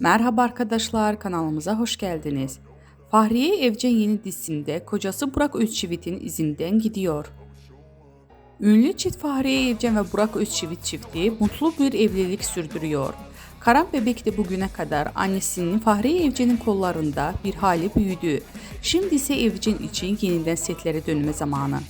Merhaba arkadaşlar, kanalımıza hoş geldiniz. Fahriye Evcen yeni dizisinde kocası Burak Özçivit'in izinden gidiyor. Ünlü çift Fahriye Evcen ve Burak Özçivit çifti mutlu bir evlilik sürdürüyor. Karan bebek de bugüne kadar annesinin Fahriye Evcen'in kollarında bir hali büyüdü. Şimdi ise Evcen için yeniden setlere dönme zamanı.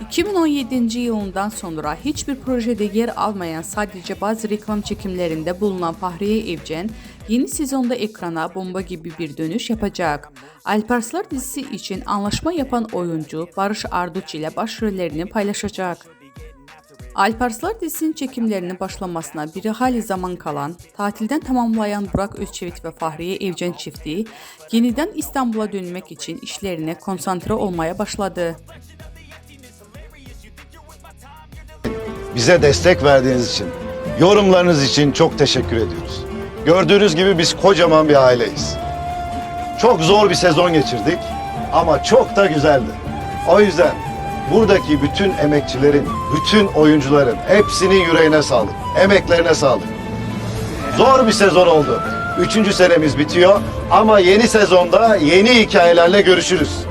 2017 yılından sonra hiçbir projede yer almayan sadece bazı reklam çekimlerinde bulunan Fahriye Evcen yeni sezonda ekrana bomba gibi bir dönüş yapacak. Alparslar dizisi için anlaşma yapan oyuncu Barış Arduç ile başrollerini paylaşacak. Alparslar dizisinin çekimlerinin başlamasına bir hali zaman kalan, tatilden tamamlayan Burak Özçivit ve Fahriye Evcen çifti yeniden İstanbul'a dönmek için işlerine konsantre olmaya başladı. Bize destek verdiğiniz için, yorumlarınız için çok teşekkür ediyoruz. Gördüğünüz gibi biz kocaman bir aileyiz. Çok zor bir sezon geçirdik ama çok da güzeldi. O yüzden buradaki bütün emekçilerin, bütün oyuncuların hepsinin yüreğine sağlık, emeklerine sağlık. Zor bir sezon oldu. Üçüncü senemiz bitiyor ama yeni sezonda yeni hikayelerle görüşürüz.